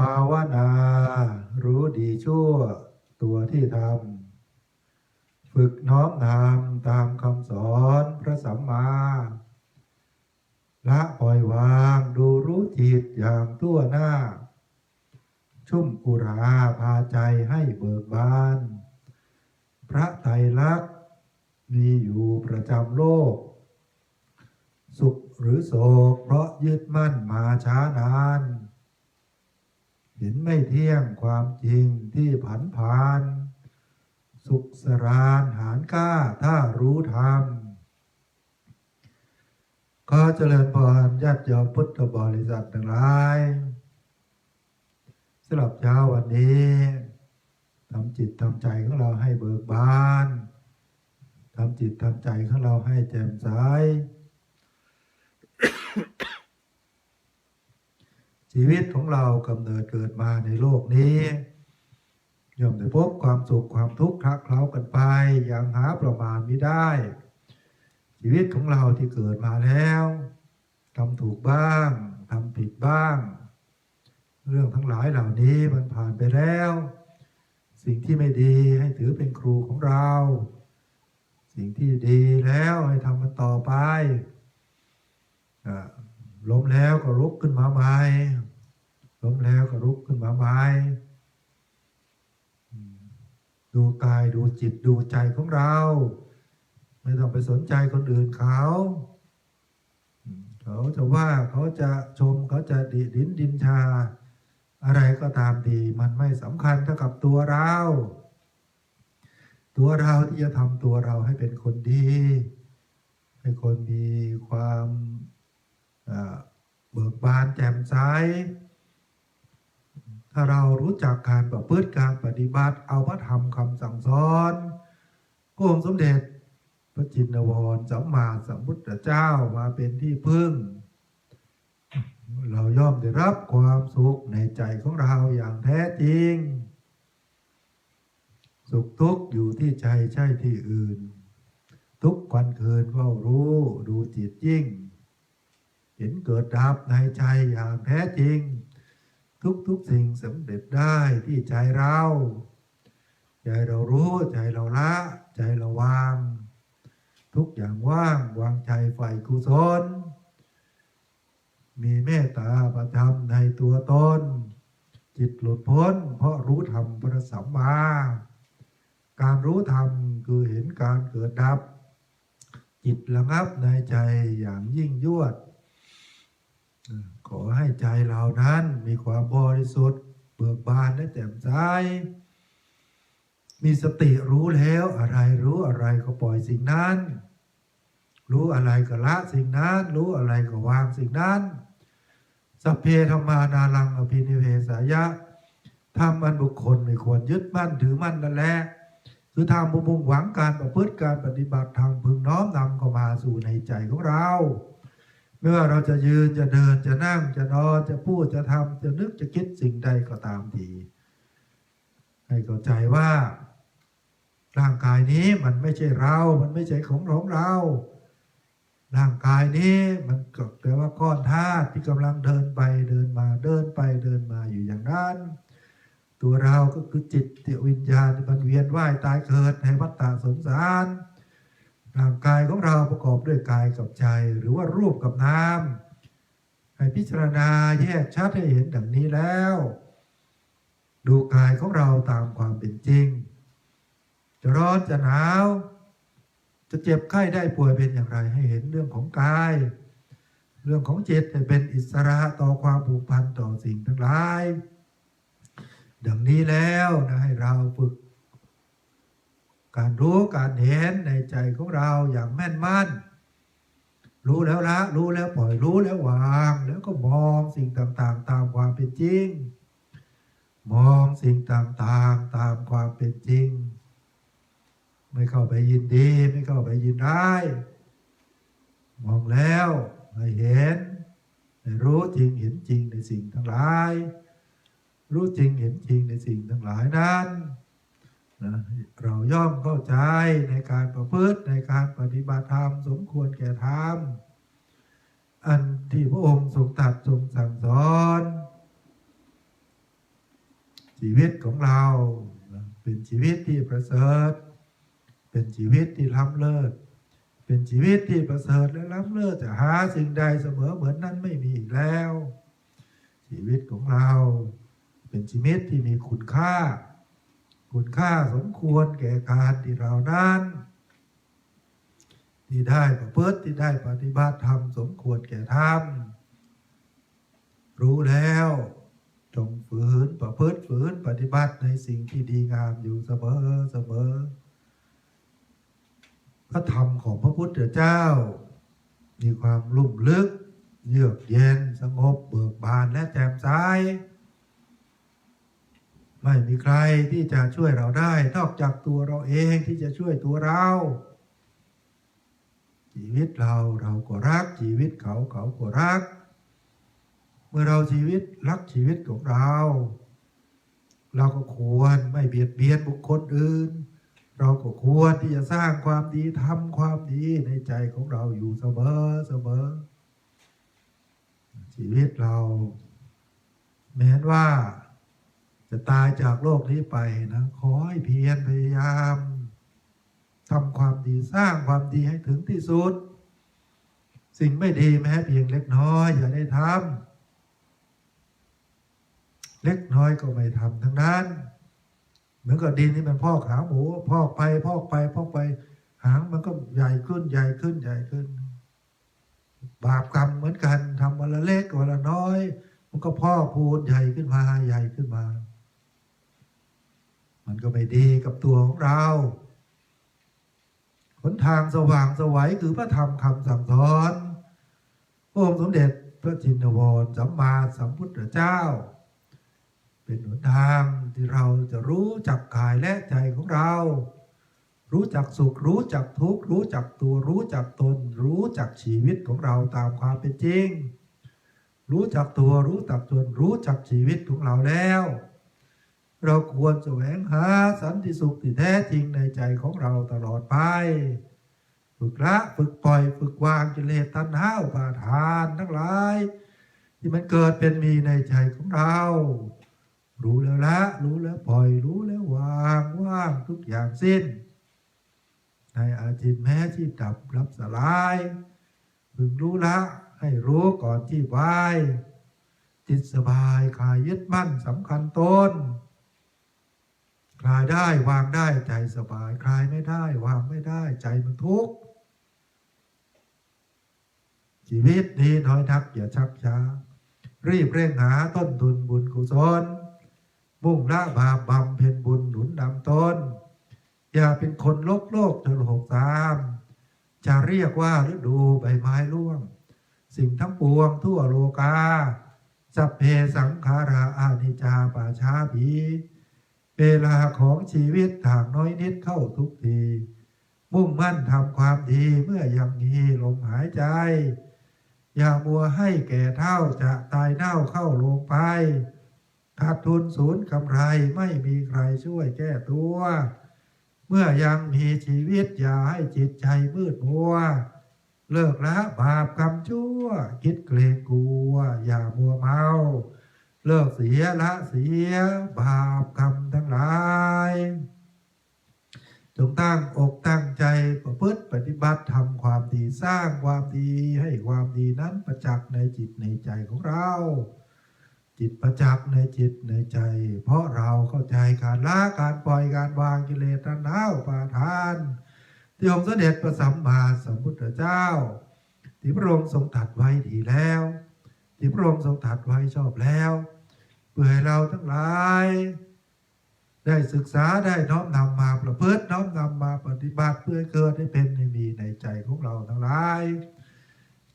ภาวนา รู้ดีชั่วตัวที่ทำฝึกน้อมนำตามคำสอนพระสัมมาละปล่อยวางดูรู้จิตอย่างตัวหน้า ชุ่มกุราพาใจให้เบิกบาน พระไตรลักษณ์มีอยู่ประจำโลก สุขหรือโศกเพราะยึดมั่นมาช้านาน เห็นไม่เที่ยงความจริงที่ผันผาน สุขสรานหารกล้าถ้ารู้ธรรมก็เจริญพรญาติโยมพุทธบริษัททั้งหลายสำหรับเช้าวันนี้ทำจิตทำใจของเราให้เบิกบานทำจิตทำใจของเราให้แจ่มใส ชีวิตของเรากำเนิดเกิดมาในโลกนี้ย่อมได้พบความสุขความทุกข์คลักเคล้ากันไปอย่างหาประมาณไม่ได้ ชีวิตของเราที่เกิดมาแล้วทำถูกบ้างทำผิดบ้าง เรื่องทั้งหลายเหล่านี้มันผ่านไปแล้ว สิ่งที่ไม่ดีให้ถือเป็นครูของเรา สิ่งที่ดีแล้วให้ทำมันต่อไปอล้มแล้วก็ลุกขึ้นมาใหม่ ล้มแล้วก็ลุกขึ้นมาใหม่ดูกายดูจิตดูใจของเรา ไม่ต้องไปสนใจคนอื่นเขา เขาจะว่าเขาจะชมเขาจะดิดินดินชา อะไรก็ตามดี มันไม่สำคัญเท่ากับตัวเรา ตัวเราที่จะทำตัวเราให้เป็นคนดี ให้คนมีความเบิกบานแจ่มใส ถ้าเรารู้จักการประพฤติการปฏิบัติ เอาพระธรรมคำสั่งสอนก็องค์สมเด็จพระจินวรสัมมาสัมพุทธเจ้ามาเป็นที่พึ่ง เราย่อมได้รับความสุขในใจของเราอย่างแท้จริง สุขทุกข์อยู่ที่ใจใช่ที่อื่น ทุกวันคืนเฝ้ารู้ดูจิตยิ่ง เห็นเกิดดับในใจอย่างแท้จริง ทุกทุกๆสิ่งสำเร็จได้ที่ใจเรา ใจเรารู้ใจเราละ ใจเราวาง ทุกอย่างว่างวางใจใฝ่กุศล มีเมตตาประจำในตัวตน จิตหลุดพ้น เพราะรู้ธรรมพระสัมมาการรู้ธรรมคือเห็นการเกิดดับ จิตระงับในใจอย่างยิ่งยวด ขอให้ใจเรานั้นมีความบริสุทธิ์ เบิกบานและแจ่มใสมีสติรู้แล้วอะไรรู้อะไรก็ปล่อยสิ่งนั้น รู้อะไรก็ละสิ่งนั้น รู้อะไรก็วางสิ่งนั้นสัพเพธรรมานารังอภินิเวสายะทำอันบุคคลไม่ควรยึดมั่นถือมั่นนั่นแหละคือทำมุ่งหวังการประพฤติการปฏิบัติทางพึงน้อมนำเข้ามาสู่ในใจของเรา ไม่ว่าเราจะยืนจะเดินจะนั่งจะนอนจะพูดจะทำจะนึกจะคิดสิ่งใดก็ตามทีให้เข้าใจว่า ร่างกายนี้มันไม่ใช่เรา มันไม่ใช่ของของเรา ร่างกายนี้มันก็แปลว่าก้อนธาตุที่กำลังเดินไปเดินมาเดินไปเดินมาอยู่อย่างนั้น ตัวเราก็คือจิตที่วิญญาณที่มันเวียนว่ายตายเกิดในวัฏฏะสงสาร ร่างกายของเราประกอบด้วยกายกับใจ หรือว่ารูปกับนามให้พิจารณาแยกชัดให้เห็นดังนี้แล้ว ดูกายของเราตามความเป็นจริง จะร้อนจะหนาว จะเจ็บไข้ได้ป่วยเป็นอย่างไรให้เห็นเรื่องของกาย เรื่องของจิตให้เป็นอิสระต่อความผูกพันต่อสิ่งทั้งหลาย ดังนี้แล้วนะให้เราฝึก การรู้การเห็นในใจของเราอย่างแม่นมั่น รู้แล้วละ รู้แล้วปล่อยรู้แล้ววาง แล้วก็มองสิ่งต่างๆ ตามความเป็นจริง มองสิ่งต่างๆ ตามความเป็นจริง ไม่เข้าไปยินดี ไม่เข้าไปยินร้ายมองแล้วให้เห็นให้รู้จริงเห็นจริงในสิ่งทั้งหลาย รู้จริงเห็นจริงในสิ่งทั้งหลายนั้น นะเราย่อมเข้าใจในการประพฤติในการปฏิบัติธรรมสมควรแก่ธรรมอันที่พระองค์ทรงตรัสทรงสั่งสอน ชีวิตของเราเป็นชีวิตที่ประเสริฐ เป็นชีวิตที่ล้ำเลิศ เป็นชีวิตที่ประเสริฐและล้ำเลิศจะหาสิ่งใดเสมอเหมือนนั้นไม่มีอีกแล้ว ชีวิตของเรา เป็นชีวิตที่มีคุณค่า คุณค่าสมควรแก่การที่เรานั้น ที่ได้ประพฤติที่ได้ปฏิบัติธรรมสมควรแก่ธรรมรู้แล้วจงฝืนประพฤติฝืนปฏิบัติในสิ่งที่ดีงามอยู่เสมอเสมอ พระธรรมของพระพุทธเจ้า มีความลุ่มลึก เยือกเย็นสงบเบิกบานและแจ่มใส ไม่มีใครที่จะช่วยเราได้ นอกจากตัวเราเองที่จะช่วยตัวเรา ชีวิตเราเราก็รักชีวิตเขาเขาก็รัก เมื่อเราชีวิตรักชีวิตของเรา เราก็ควรไม่เบียดเบียนบุคคลอื่น เราก็ควรที่จะสร้างความดีทำความดีในใจของเราอยู่เสมอเสมอชีวิตเรา แม้นว่า จะตายจากโลกนี้ไปนะขอให้เพียรพยายามทำความดีสร้างความดีให้ถึงที่สุด สิ่งไม่ดีแม้เพียงเล็กน้อย อย่าได้ทำเล็กน้อยก็ไม่ทำทั้งนั้น เหมือนกับดินที่มันพอกหางหมูพอกไปพอกไปพอกไป หางมันก็ใหญ่ขึ้นใหญ่ขึ้นใหญ่ขึ้น บาปกรรมเหมือนกันทำวันละเล็กวันละน้อย มันก็พอกพูนใหญ่ขึ้นมาใหญ่ขึ้นมา มันก็ไม่ดีกับตัวของเราหนทางสว่างสวัยคือพระธรรมคำสั่งสอนพระองค์สมเด็จพระจินวรสัมมาสัมพุทธเจ้า เป็นหนทางที่เราจะรู้จักกายและใจของเรา รู้จักสุขรู้จักทุกข์รู้จักตัวรู้จักตน รู้จักชีวิตของเราตามความเป็นจริง รู้จักตัวรู้จักตนรู้จักชีวิตของเราแล้ว เราควรแสวงหาสันติสุขที่แท้จริงในใจของเราตลอดไป ฝึกละฝึกปล่อยฝึกวางกิเลสตัณหาอุปาทานทั้งหลาย ที่มันเกิดเป็นมีในใจของเรา รู้แล้วละ รู้แล้วปล่อย รู้แล้ววางว่างทุกอย่างสิ้น ในอาจิตแม้ที่ดับรับสลายพึงรู้ละให้รู้ก่อนที่วายจิตสบายคลายยึดมั่นสำคัญตน คลายได้วางได้ใจสบาย คลายไม่ได้ วางไม่ได้ ใจมันทุกข์ชีวิตนี้น้อยนักอย่าชักช้า รีบเร่งหาต้นทุนบุญกุศลมุ่งละบาปบำเพ็ญบุญหนุนนำตนอย่าเป็นคนโลกโลกจนหกตามจะเรียกว่าฤดูใบไม้ร่วง สิ่งทั้งปวงทั่วโลกาสัพเพสังขาราอานิจจาปาชาผี เวลาของชีวิตถากน้อยนิดเข้าทุกที มุ่งมั่นทำความดีเมื่อยังมีลมหายใจ อย่ามัวให้แก่เท่าจะตายเน่าเข้าลงไปขาดทุนศูนย์กำไรไม่มีใครช่วยแก้ตัว เมื่อยังมีชีวิตอย่าให้จิตใจมืดมัว เลิกละบาปกรรมชั่ว คิดเกรงกลัว อย่ามัวเมา เลิกเสียละเสียบาปกรรมทั้งหลายจงตั้งอกตั้งใจประพฤติปฏิบัติทำความดีสร้างความดีให้ความดีนั้นประจักษ์ในจิตในใจของเรา จิตประจักษ์ในจิตในใจ เพราะเราเข้าใจการละการปล่อยการวางกิเลสตัณหาปาทานที่องค์เสด็จพระสัมมาสัมพุทธเจ้า ที่พระองค์ทรงตัดไว้ดีแล้ว ที่พระองค์ทรงตรัดไว้ชอบแล้ว เพื่อให้เราทั้งหลาย ได้ศึกษาได้น้อมนำมาประพฤติน้อมนำมาปฏิบัติเพื่อเกิดให้เป็นให้มีในใจของเราทั้งหลาย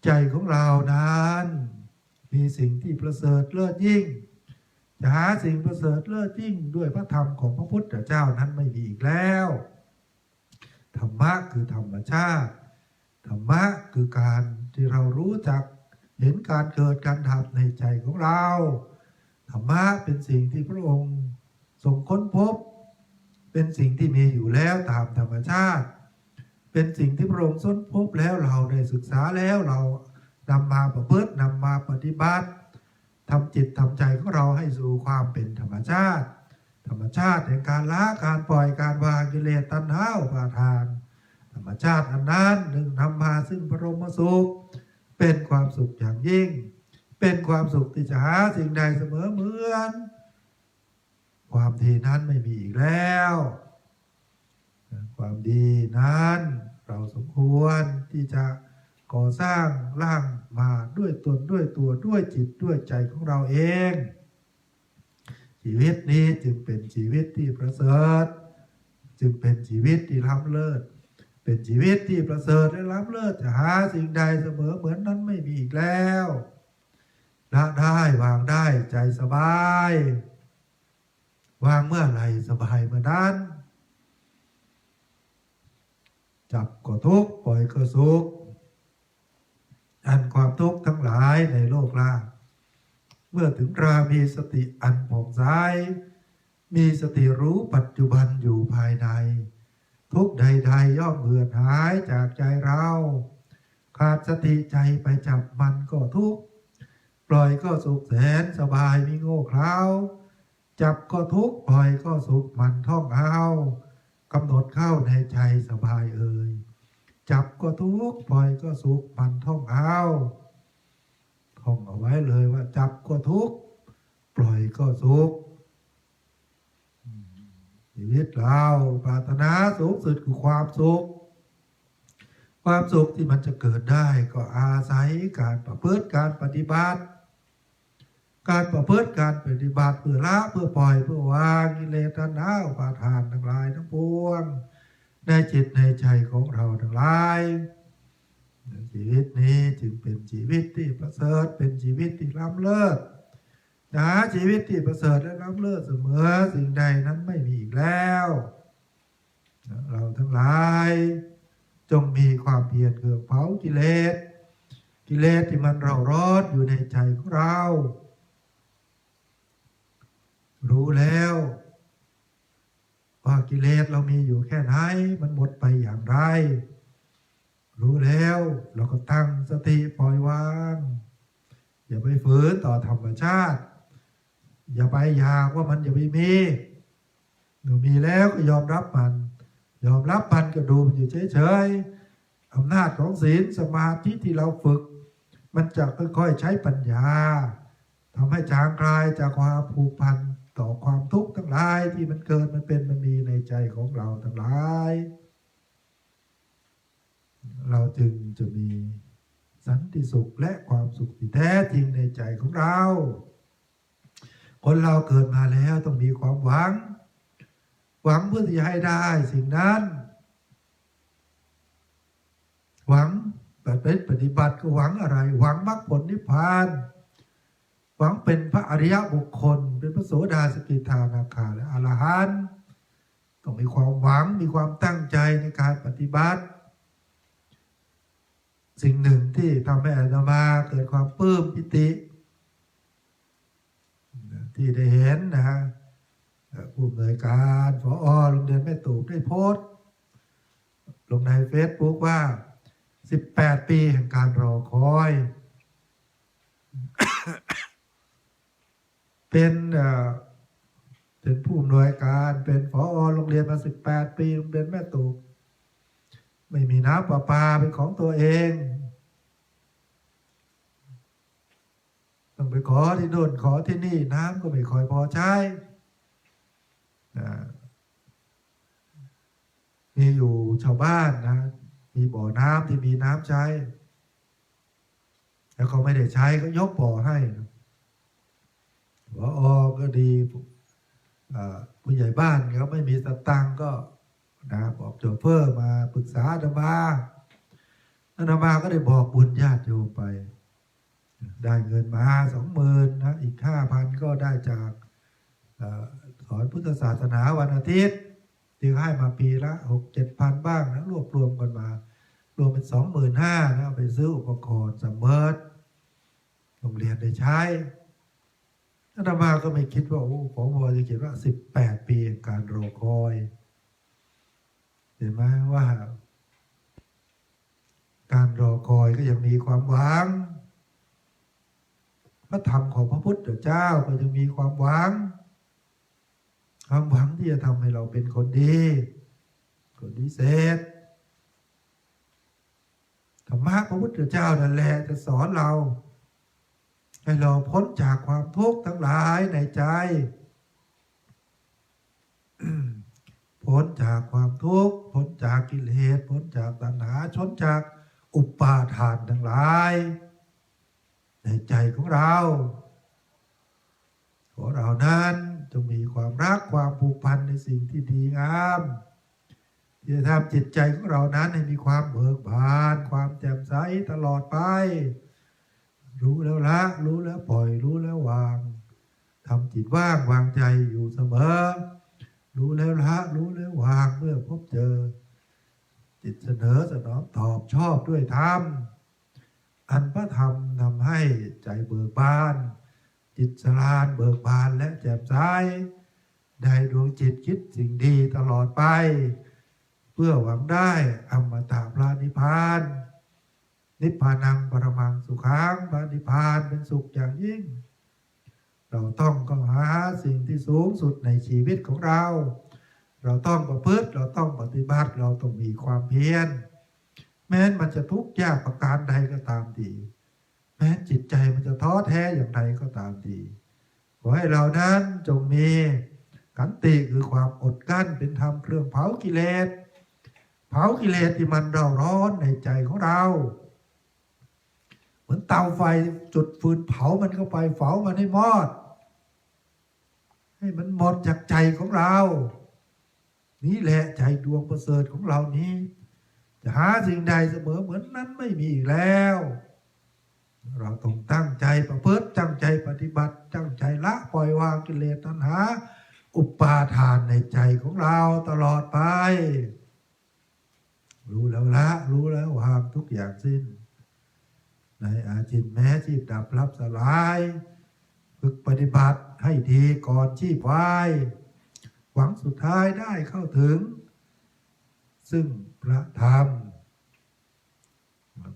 ใจของเรานั้น มีสิ่งที่ประเสริฐเลิศยิ่งจะหาสิ่งประเสริฐเลิศยิ่งด้วยพระธรรมของพระพุทธเจ้านั้นไม่มีอีกแล้วธรรมะคือธรรมชาติธรรมะคือการที่เรารู้จัก เห็นการเกิดการดับในใจของเราธรรมะเป็นสิ่งที่พระองค์ทรงค้นพบ เป็นสิ่งที่มีอยู่แล้วตามธรรมชาติ เป็นสิ่งที่พระองค์ค้นพบแล้วเราได้ศึกษาแล้วเรานำมาประพฤตินำมาปฏิบัติทำจิตทำใจของเราให้สู่ความเป็นธรรมชาติ ธรมชาติแห่งการละการปล่อยการวางกิเลสตัณหาอุปาทาน ธรรมชาติอันนั้นหนึ่งนำมาซึ่งพระรมสุข เป็นความสุขอย่างยิ่ง เป็นความสุขที่จะหาสิ่งใดเสมอเหมือน ความดีนั้นไม่มีอีกแล้ว ความดีนั้นเราสมควรที่จะก่อสร้างร่างมาด้วยตนด้วยตัวด้วยจิตด้วยใจของเราเอง ชีวิตนี้จึงเป็นชีวิตที่ประเสริฐ จึงเป็นชีวิตที่ล้ำเลิศ เป็นชีวิตที่ประเสริฐและล้ำเลิศจะหาสิ่งใดเสมอเหมือนนั้นไม่มีอีกแล้วละได้วางได้ใจสบาย วางเมื่อไหร่สบายเมื่อนั้น จับก็ทุกข์ปล่อยก็สุข อันความทุกข์ทั้งหลายในโลกล่างเมื่อถึงรามีสติอันผ่องใสมีสติรู้ปัจจุบันอยู่ภายใน ทุกใดๆย่อมเหือดหายจากใจเรา ขาดสติใจไปจับมันก็ทุกข์ปล่อยก็สุขแสนสบายมีโง่เขลาจับก็ทุกข์ปล่อยก็สุขมันท่องเอากำหนดเข้าในใจสบายเอ่ยจับก็ทุกข์ปล่อยก็สุขมันท่องเอาท่องเอาไว้เลยว่า จับก็ทุกข์ปล่อยก็สุข ชีวิตเราปรารถนาสูงสุดคือความสุข ความสุขที่มันจะเกิดได้ก็อาศัยการประพฤติการปฏิบัติ การประพฤติการปฏิบัติเพื่อละเพื่อปล่อยเพื่อวางกิเลสตัณหาอุปาทานทั้งหลายทั้งปวงในจิตในใจของเราทั้งหลายชีวิตนี้จึงเป็นชีวิตที่ประเสริฐเป็นชีวิตที่ล้ำเลิศ หาชีวิตที่ประเสริฐและล้ำเลิศเสมอสิ่งใดนั้นไม่มีอีกแล้ว เราทั้งหลาย จงมีความเพียรเกือเผากิเลสกิเลสที่มันเราร้อนอยู่ในใจของเรา รู้แล้ว ว่ากิเลสเรามีอยู่แค่ไหนมันหมดไปอย่างไร รู้แล้วเราก็ตั้งสติปล่อยวาง อย่าไปฝืนต่อธรรมชาติ อย่าไปอยากว่ามันอย่าไปมีหนูมีแล้วก็ยอมรับมัน ยอมรับมันก็ดูมันอยู่เฉยๆอำนาจของศีลสมาธิที่เราฝึก มันจะค่อยๆใช้ปัญญาทำให้จางคลายจากความผูกพันต่อความทุกข์ทั้งหลายที่มันเกิดมันเป็นมันมีในใจของเราทั้งหลาย เราจึงจะมีสันติสุขและความสุขที่แท้จริงในใจของเรา คนเราเกิดมาแล้วต้องมีความหวัง หวังเพื่อที่จะให้ได้สิ่งนั้น หวังปฏิบัติก็หวังอะไร หวังมรรคผลนิพพาน หวังเป็นพระอริยบุคคล เป็นพระโสดาสกิทานาคาและอรหันต์ต้องมีความหวังมีความตั้งใจในการปฏิบัติ สิ่งหนึ่งที่ทำให้อาตมาเกิดความปลื้มปิติ ที่ได้เห็นนะฮะผู้อำนวยการพอโรงเรียนแม่ตูบได้โพสต์ลงในเฟซบุ๊กว่า 18 ปีแห่งการรอคอย เป็นเอ่อเป็นผู้อำนวยการเป็นผอโรงเรียนมา 18 ปีโรงเรียนแม่ตูบไม่มีน้ำประปาเป็นของตัวเอง ต้องไปขอที่โน่นขอที่นี่น้ำก็ไม่ค่อยพอใช้มีอยู่ชาวบ้านนะ มีบ่อน้ำที่มีน้ำใช้ แล้วเขาไม่ได้ใช้ก็ยกบ่อให้หัวออก็ดีผู้ใหญ่บ้านเขาไม่มีสตังก็นะบอกโจเฟอร์มาปรึกษาอาตมาอาตมาก็ได้บอกบุญญาติโยมไป ได้เงินมาสองหมื่นนะอีกห้าพันก็ได้จากอสอนพุทธศาสนาวันอาทิตย์ที่ให้มาปีละหกเจ็ดพันบ้างนะรวบรวมกันมา รวมเป็นสองหมื่นห้านะไปซื้ออุปกรณ์สมเร์ตโรงเรียนได้ใช้อาตมาก็ไม่คิดว่าโอ้ผมบอจะเขียนว่าสิบแปดปีการรอคอย เห็นไหมว่า การรอคอยก็ยังมีความหวัง ระธรรมของพระพุทธเจ้าก็ยังมีความหวัง ความหวังที่จะทำให้เราเป็นคนดี คนพิเศษธรรมะพระพุทธเจ้านั่นแหละจะสอนเรา ให้เราพ้นจากความทุกข์ทั้งหลายในใจ พ้นจากความทุกข์พ้นจากกิเลสพ้นจากตัณหาชนจากอุปาทานทั้งหลาย ในใจของเรา ขอเรานั้นจงมีความรักความผูกพันในสิ่งที่ดีงามที่จะทำจิตใจของเรานั้นให้มีความเบิกบาน ความแจ่มใสตลอดไป รู้แล้วละ รู้แล้วปล่อย รู้แล้ววางทำจิตว่างวางใจอยู่เสมอ รู้แล้วละรู้แล้ววางเมื่อพบเจอ จิตเสนอสนองตอบชอบด้วยธรรม อันพระธรรมทำให้ใจเบิกบาน จิตสลานเบิกบานและแจ่มใสได้ดวงจิตคิดสิ่งดีตลอดไป เพื่อหวังได้อมตะพระนิพพาน นิพพานังปรมังสุขังพระนิพพานเป็นสุขอย่างยิ่ง เราต้องก็หาสิ่งที่สูงสุดในชีวิตของเรา เราต้องประพฤติเราต้องปฏิบัติเราต้องมีความเพียร แม้นมันจะทุกข์ยากประการใดก็ตามดีแม้จิตใจมันจะท้อแท้อย่างไรก็ตามดีขอให้เรานั้นจงมีขันติคือความอดกั้นเป็นธรรมเครื่องเผากิเลสเผากิเลสที่มันเร่าร้อนในใจของเรา เหมือนเตาไฟจุดฟืนเผามันเข้าไปเผามันให้มอด ให้มันหมดจากใจของเรา นี่แหละใจดวงประเสริฐของเรานี้ หาสิ่งใดเสมอเหมือนนั้นไม่มีอีกแล้ว เราต้องตั้งใจประพฤติตั้งใจปฏิบัติ ตั้งใจละปล่อยวางกิเลสตัณหา อุปาทานในใจของเราตลอดไป รู้แล้วละ รู้แล้ววางทุกอย่างสิ้น ในอาจินแม้ชีพดับรับสลาย ฝึกปฏิบัติให้ดีก่อนชีพไว้หวังสุดท้ายได้เข้าถึง ซึ่งพระธรรม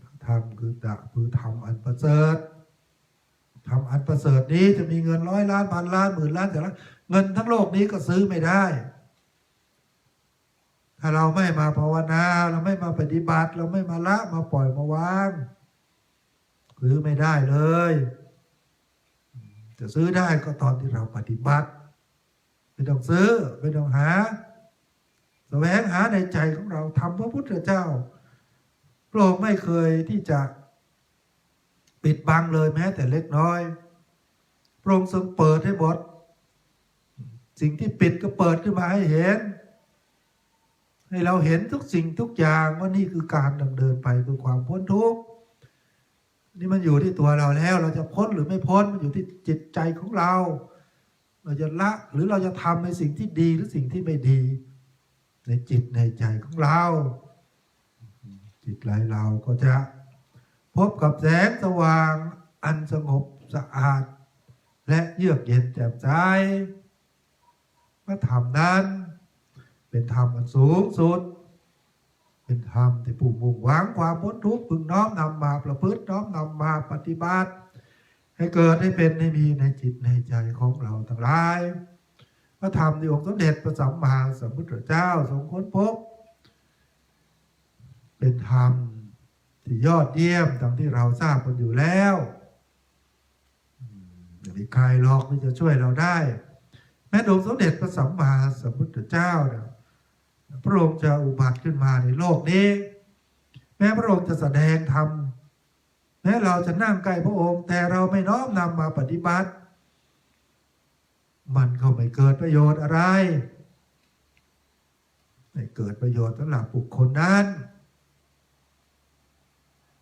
พระธรรมคือตะคือธรรมอันประเสริฐธรรมอันประเสริฐนี้จะมีเงินร้อยล้านพันล้านหมื่นล้านแต่ละเงินทั้งโลกนี้ก็ซื้อไม่ได้ ถ้าเราไม่มาภาวนา เราไม่มาปฏิบัติ เราไม่มาละมาปล่อยมาวางซื้อไม่ได้เลย จะซื้อได้ก็ตอนที่เราปฏิบัติ ไม่ต้องซื้อ ไม่ต้องหา แสวงหาในใจของเราทำพระพุทธเจ้าพระองค์ไม่เคยที่จะปิดบังเลยแม้แต่เล็กน้อยพระองค์ทรงเปิดให้หมดสิ่งที่ปิดก็เปิดขึ้นมาให้เห็น ให้เราเห็นทุกสิ่งทุกอย่างว่านี่คือการดำเนินไปเพื่อความพ้นทุกข์นี่มันอยู่ที่ตัวเราแล้ว เราจะพ้นหรือไม่พ้นมันอยู่ที่จิตใจของเรา เราจะละหรือเราจะทำในสิ่งที่ดีหรือสิ่งที่ไม่ดี ในจิตในใจของเรา จิตใจเราก็จะ พบกับแสงสว่างอันสงบสะอาด และเยือกเย็นแจ่มใสพระธรรมนั้น เป็นธรรมอันสูงสุด เป็นธรรมที่ผู้มุ่งหวังความพ้นทุกข์พึงน้อมนำมาประพฤติน้อมนำมาปฏิบัติ ให้เกิดให้เป็นให้มีในจิตในใจของเราทั้งหลาย พระธรรมที่องค์สมเด็จพระสัมมาสัมพุทธเจ้าทรงค้นพบ เป็นธรรมที่ยอดเยี่ยมตามที่เราทราบกันอยู่แล้วอืมไม่มีใครหรอกที่จะช่วยเราได้ แม้องค์สมเด็จพระสัมมาสัมพุทธเจ้าเนี่ยพระองค์จะอุบัติขึ้นมาในโลกนี้ แม้พระองค์จะแสดงธรรมแม้เราจะนั่งใกล้พระองค์ แต่เราไม่น้อมนำมาปฏิบัติ มันก็ไม่เกิดประโยชน์อะไร ไม่เกิดประโยชน์สำหรับบุคคลนั้น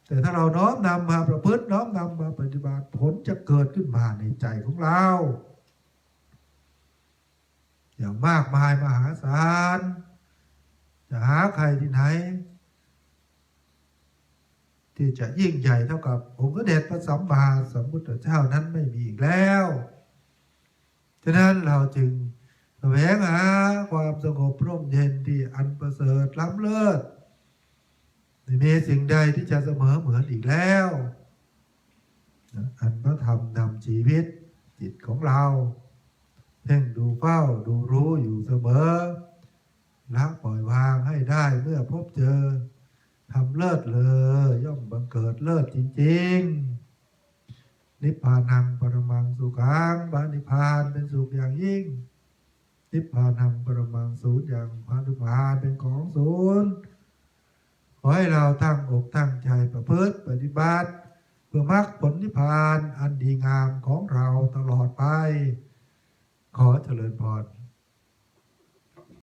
แต่ถ้าเราน้อมนำมาประพฤติน้อมนำมาปฏิบัติผลจะเกิดขึ้นมาในใจของเรา อย่างมากมายมหาศาลจะหาใครที่ไหน ที่จะยิ่งใหญ่เท่ากับองค์เดชพระสัมมาสัมพุทธเจ้านั้นไม่มีอีกแล้ว ฉะนั้นเราจึงแสวงหาความสงบร่มเย็นที่อันประเสริฐล้ำเลิศไม่มีสิ่งใดที่จะเสมอเหมือนอีกแล้ว อันพระธรรมนำชีวิตจิตของเรา เพ่งดูเฝ้าดูรู้อยู่เสมอละปล่อยวางให้ได้เมื่อพบเจอทำเลิศเลยย่อมบังเกิดเลิศจริง ๆ นิพพานังปรมังสุขังบานิพพานเป็นสุขอย่างยิ่ง นิพพานังปรมังสูญอย่างพานุพานเป็นของศูนย์ขอให้เราตั้งอกตั้งใจประพฤติปฏิบัติ เพื่อมรรคผลนิพพานอันดีงามของเราตลอดไป ขอเจริญพร